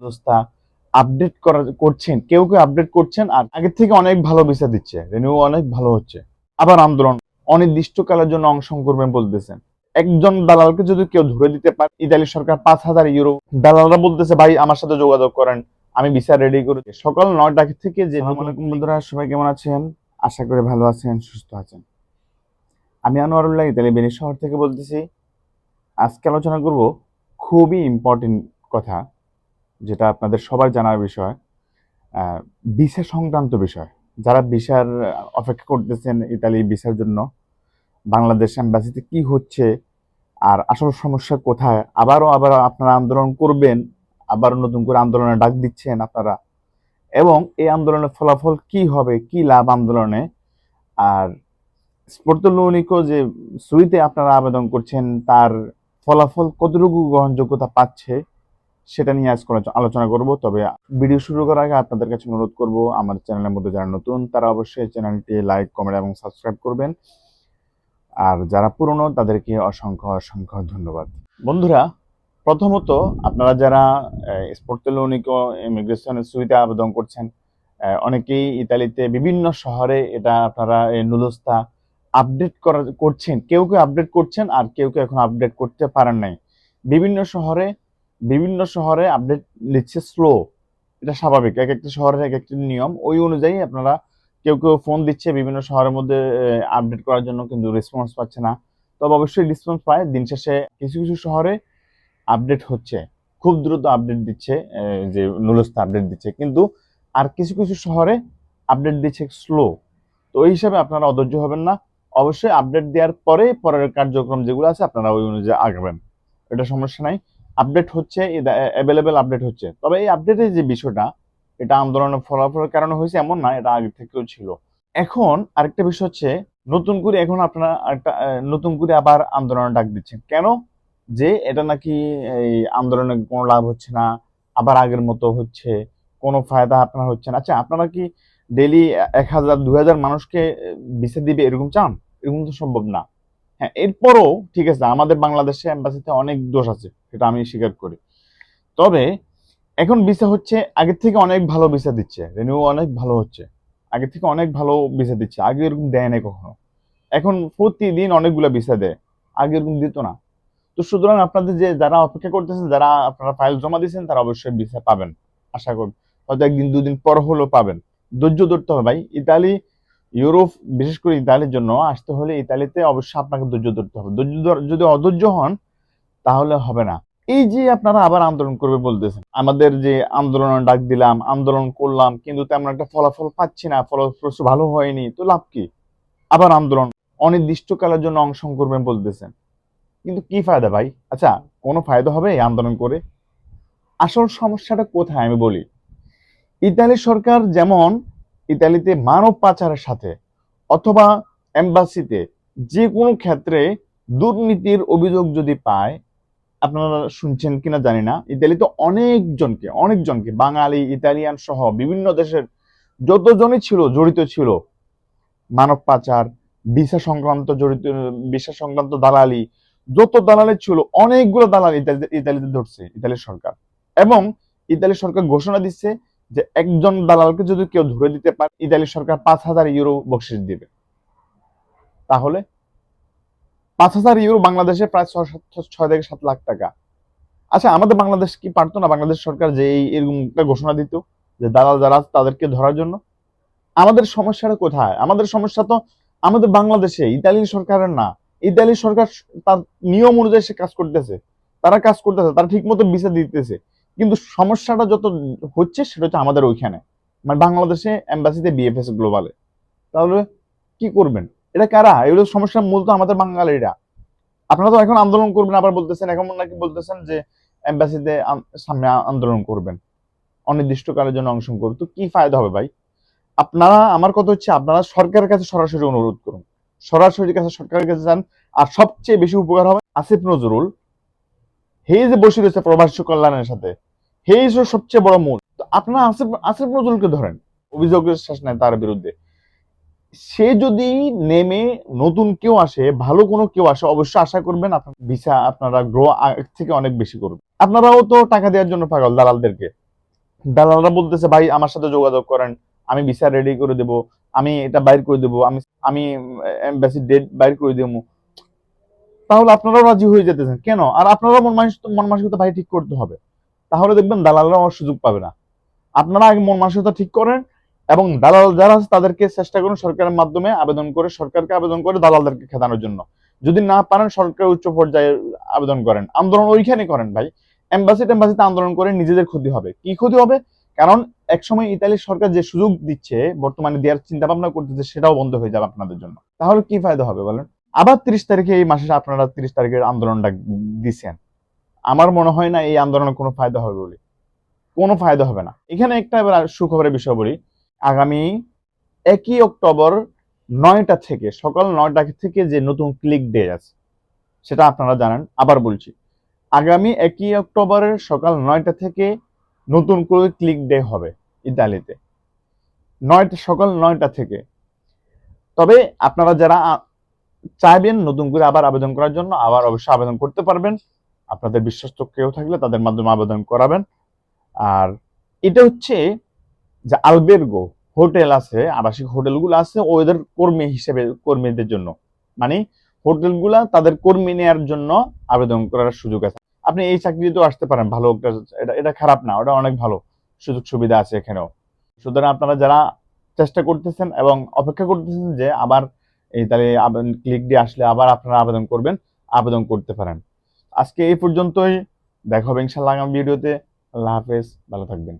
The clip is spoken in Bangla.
ব্যবস্থা আপডেট করা করছেন কেউ কেউ আপডেট করছেন আর আগের থেকে অনেক ভালো ভিসা দিচ্ছে রেনিউ অনেক ভালো হচ্ছে। আবার আন্দোলন অনির্দিষ্টকালের জন্য অংশগ্রহণ করবেন বলতেছেন। একজন দালালকে যদি কেউ ধরে দিতে পারে ইতালি সরকার পাঁচ হাজার ইউরো দালালরা বলতেছে ভাই আমার সাথে যোগাযোগ করেন আমি ভিসা রেডি করে। সকাল নয়টা থেকে যে বন্ধুরা সবাই কেমন আছেন? আশা করি ভালো আছেন সুস্থ আছেন। আমি আনোয়ারুল্লাহ ইতালি বেনি শহর থেকে বলতেছি। আজকে আলোচনা করব খুবই ইম্পর্টেন্ট কথা। যেটা আপনাদের সবার জানার বিষয় ভিসা সংক্রান্ত বিষয়। যারা ভিসার অপেক্ষা করতেছেন ইতালি ভিসার জন্য, বাংলাদেশ এম্বাসিতে কি হচ্ছে আর আসল সমস্যা কোথায়, আবারও আবার আপনারা আন্দোলন করবেন আবার নতুন করে আন্দোলনে ডাক দিচ্ছেন আপনারা। এবং এই আন্দোলনের ফলাফল কি হবে, কি লাভ আন্দোলনে? আর স্পর্তলৌনিক যে সুইতে আপনারা আবেদন করছেন, তার ফলাফল কতটুকু গ্রহণযোগ্যতা পাচ্ছে সেটা নিয়ে আজকে আলোচ- আলোচনা করব। তবে ভিডিও শুরু করার আগে আপনাদের কাছে অনুরোধ করব, আমার চ্যানেলের মধ্যে যারা নতুন, তারা অবশ্যই চ্যানেলটি লাইক, কমেন্ট এবং সাবস্ক্রাইব করবেন। আর যারা পুরনো, তাদেরকে অসংখ্য অসংখ্য ধন্যবাদ। বন্ধুরা, প্রথমত আপনারা যারা স্পোর্টেলোনিক ইমিগ্রেশনের সুইতে আবেদন করছেন অনেকেই ইতালিতে বিভিন্ন শহরে এটা আপনারা নুলস্তা আপডেট করা, করছেন। কেউ কেউ আপডেট করছেন, আর কেউ কেউ এখন আপডেট করতে পারেন নাই। বিভিন্ন শহরে বিভিন্ন শহরে আপডেট নিচ্ছে স্লো এটা স্বাভাবিক, এক একটা শহরের এক একটা নিয়ম। ওই অনুযায়ী আপনারা কেউ কেউ ফোন দিচ্ছে, বিভিন্ন শহরের মধ্যে আপডেট করার জন্য কিন্তু রেসপন্স পাচ্ছে না। তবে অবশ্যই রেসপন্স পায়। দিন শেষে কিছু কিছু শহরে আপডেট হচ্ছে। খুব দ্রুত আপডেট দিচ্ছে যে নুলস্তা আপডেট দিচ্ছে। কিন্তু আর কিছু কিছু শহরে আপডেট দিচ্ছে স্লো তো ওই হিসাবে আপনারা অধৈর্য হবেন না। অবশ্যই আপডেট দেওয়ার পরে পরের কার্যক্রম যেগুলো আছে, আপনারা ওই অনুযায়ী আগাবেন। এটা সমস্যা নাই। আপডেট হচ্ছে অ্যাভেলেবেল আপডেট হচ্ছে। তবে এই আপডেটের যে বিষয়টা, এটা আন্দোলনের ফলাফলের কারণে হয়েছে এমন না, এটা আগে থেকেও ছিল। এখন আরেকটা বিষয় হচ্ছে, নতুন করে এখন আপনারা একটা নতুন করে আবার আন্দোলনে ডাক দিচ্ছেন। কেন? যে এটা নাকি এই আন্দোলনে কোনো লাভ হচ্ছে না, আবার আগের মতো হচ্ছে, কোনো ফায়দা আপনার হচ্ছে না। আচ্ছা আপনারা কি ডেলি এক হাজার, দু হাজার মানুষকে ভিসা দিবে এরকম চান? এরকম তো সম্ভব না। হ্যাঁ এরপরও ঠিক আছে, আমাদের বাংলাদেশে এম্বাসিতে অনেক দোষ আছে। সেটা আমি স্বীকার করি। তবে এখন ভিসা হচ্ছে, আগের থেকে অনেক ভালো ভিসা দিচ্ছে রেনিউ অনেক ভালো হচ্ছে। আগের থেকে অনেক ভালো ভিসা দিচ্ছে, আগে এরকম দেয় না কখনো। এখন প্রতিদিন অনেকগুলো ভিসা দেয়, আগে এরকম দিত না। তো সুতরাং আপনাদের যে যারা অপেক্ষা করতেছেন, যারা আপনারা ফাইল জমা দিয়েছেন, তারা অবশ্যই ভিসা পাবেন। আশা করি, হয়তো একদিন, দুদিন পর হলেও পাবেন। ধৈর্য ধরতে হবে ভাই। ইতালি, ইউরোপ, বিশেষ করে ইতালির জন্য, আসতে হলে ইতালিতে অবশ্যই আপনাকে ধৈর্য ধরতে হবে। ধৈর্য ধর- যদি অধৈর্য হন তাহলে হবে না। এই যে আপনারা আবার আন্দোলন করবে বলতেছেন, আমাদের যে আন্দোলন ডাক দিলাম, আন্দোলন করলাম, কিন্তু তেমন একটা ফলাফল পাচ্ছি না, ফলাফল ভালো হয়নি, তো লাভ কি? আবার আন্দোলন, অনির্দিষ্টকালের জন্য অংশগ্রহণ করবেন বলতেছেন। কিন্তু কি ফায়দা ভাই? আচ্ছা কোনো ফায়দা হবে এই আন্দোলন করে? আসল সমস্যাটা কোথায় আমি বলি? ইতালি সরকার যেমন ইতালিতে মানব পাচারের সাথে অথবা এম্বাসিতে যে কোনো ক্ষেত্রে দুর্নীতির অভিযোগ যদি পায় আপনারা শুনছেন কিনা জানি না। ইতালিতে অনেকজনকে অনেকজনকে, বাঙালি, ইতালিয়ান সহ বিভিন্ন দেশের যতজনই ছিল, জড়িত ছিল, মানব পাচার, ভিসা সংক্রান্ত জড়িত, ভিসা সংক্রান্ত দালালি, যত দালালি ছিল, অনেকগুলো দালাল ইতালিতে ইতালিতে ধরছে, ইতালির সরকার। এবং ইতালি সরকার ঘোষণা দিচ্ছে যে একজন দালালকে যদি কেউ ধরে দিতে পারে ইতালি সরকার পাঁচ হাজার ইউরো বকশিস দিবে। তাহলে পাঁচ হাজার ইউরো বাংলাদেশে প্রায় ছয় থেকে সাত লাখ টাকা। আচ্ছা আমাদের বাংলাদেশ কি পারতো না? বাংলাদেশ সরকার যে এরকম ঘোষণা দিত যে দালাল যারা তাদেরকে ধরার জন্য? আমাদের সমস্যাটা কোথায়? আমাদের সমস্যা তো আমাদের বাংলাদেশে, ইতালি সরকারের না। ইতালি সরকার তার নিয়ম অনুযায়ী সে কাজ করতেছে। তারা কাজ করতেছে, তারা ঠিক মতো ভিসা দিতেছে। কিন্তু সমস্যাটা যত হচ্ছে সেটা হচ্ছে আমাদের ওইখানে। মানে বাংলাদেশে এম্বাসিতে বিএফএস গ্লোবালে তাহলে কি করবেন? এটা কারা? এগুলো সমস্যার মূল তো আমাদের বাঙালিরা। আপনারা তো এখন আন্দোলন করবেন, আবার বলতেছেন, এখন নাকি বলতেছেন যে এম্বাসিতে সামনে আন্দোলন করবেন। অনির্দিষ্টকালের জন্য অংশগ্রহণ করবেন তো কি ফায়দা হবে ভাই? আপনারা, আমার কথা হচ্ছে আপনারা সরকারের কাছে সরাসরি অনুরোধ করুন। সরাসরি কাছে সরকারের কাছে যান। আর সবচেয়ে বেশি উপকার হবে আসিফ নজরুল। হে যে বসে রয়েছে প্রবাসী কল্যাণের সাথে। হে সবচেয়ে বড় মূল। তো আপনারা আসিফ আসিফ নজরুলকে ধরেন। অভিযোগের শেষ নাই তার বিরুদ্ধে। সে যদি নেমে নতুন কেউ আসে, ভালো কোনো কেউ আসে, অবশ্যই আশা করবেন আপনার ভিসা আপনারা গ্রো আগের থেকে অনেক বেশি করবেন। আপনারাও তো টাকা দেওয়ার জন্য পাগল দালালদেরকে। দালালরা বলতেছে, ভাই, আমার সাথে যোগাযোগ করেন, আমি ভিসা রেডি করে দেব, আমি এটা বাইর করে দেব, আমি আমি এমবাসি ডেট বাইর করে দেবো। তাহলে আপনারাও রাজি হয়ে যেতেছেন। কেন? আর আপনারাও মন মানসিকতা মন মানসিকতা ভাই ঠিক করতে হবে। তাহলে দেখবেন দালালরা সুযোগ পাবে না। আপনারা আগে মন মানসিকতা ঠিক করেন এবং দালাল যারা আছে তাদেরকে চেষ্টা করুন সরকারের মাধ্যমে আবেদন করে, সরকারকে আবেদন করে দালালদেরকে খেদানোর জন্য। যদি না পারেন সরকার উচ্চ পর্যায়ে আবেদন করেন। আন্দোলন ওইখানে করেন ভাই। এম্বাসি টেম্বাসিতে আন্দোলন করে নিজেদের ক্ষতি হবে। কি ক্ষতি হবে? কারণ একসময় ইতালির সরকার যে সুযোগ দিচ্ছে, বর্তমানে দেওয়ার চিন্তা ভাবনা করতেছে, সেটাও বন্ধ হয়ে যাবে আপনাদের জন্য। তাহলে কি ফায়দা হবে বলেন? আবার তিরিশ তারিখে এই মাসে আপনারা তিরিশ তারিখের আন্দোলনটা দিচ্ছেন আমার মনে হয় না এই আন্দোলনের কোনো ফায়দা হবে বলে। কোনো ফায়দা হবে না। এখানে একটা এবার সুখবরের বিষয় বলি। আগামী একই অক্টোবর নয়টা থেকে, সকাল নয়টা থেকে যে নতুন ক্লিক ডে আছে, সেটা আপনারা জানেন। আবার বলছি, আগামী একই অক্টোবরের সকাল নয়টা থেকে নতুন করে ক্লিক ডে হবে ইতালিতে। নয়টা, সকাল নয়টা থেকে। তবে আপনারা যারা চাইবেন নতুন করে আবার আবেদন করার জন্য, আবার অবশ্যই আবেদন করতে পারবেন। আপনাদের বিশ্বস্ত কেউ থাকলে তাদের মাধ্যমে আবেদন করাবেন। আর এটা হচ্ছে যে আলবের্গো হোটেল আছে, আবাসিক হোটেলগুলো আছে, ওদের কর্মী হিসেবে, কর্মীদের জন্য। মানে হোটেলগুলা তাদের কর্মী নেওয়ার জন্য আবেদন করার সুযোগ আছে। আপনি এই চাকরিতেও আসতে পারেন, ভালো এটা এটা খারাপ না, ওটা অনেক ভালো, সুযোগ সুবিধা আছে এখানেও। সুতরাং আপনারা যারা চেষ্টা করতেছেন এবং অপেক্ষা করতেছেন যে আবার এই তাহলে ক্লিক দিয়ে আসলে আবার আপনারা আবেদন করবেন, আবেদন করতে পারেন। আজকে এই পর্যন্তই, দেখা হবে ইনশাল্লাহ আগামী ভিডিওতে, আল্লাহ হাফেজ, ভালো থাকবেন।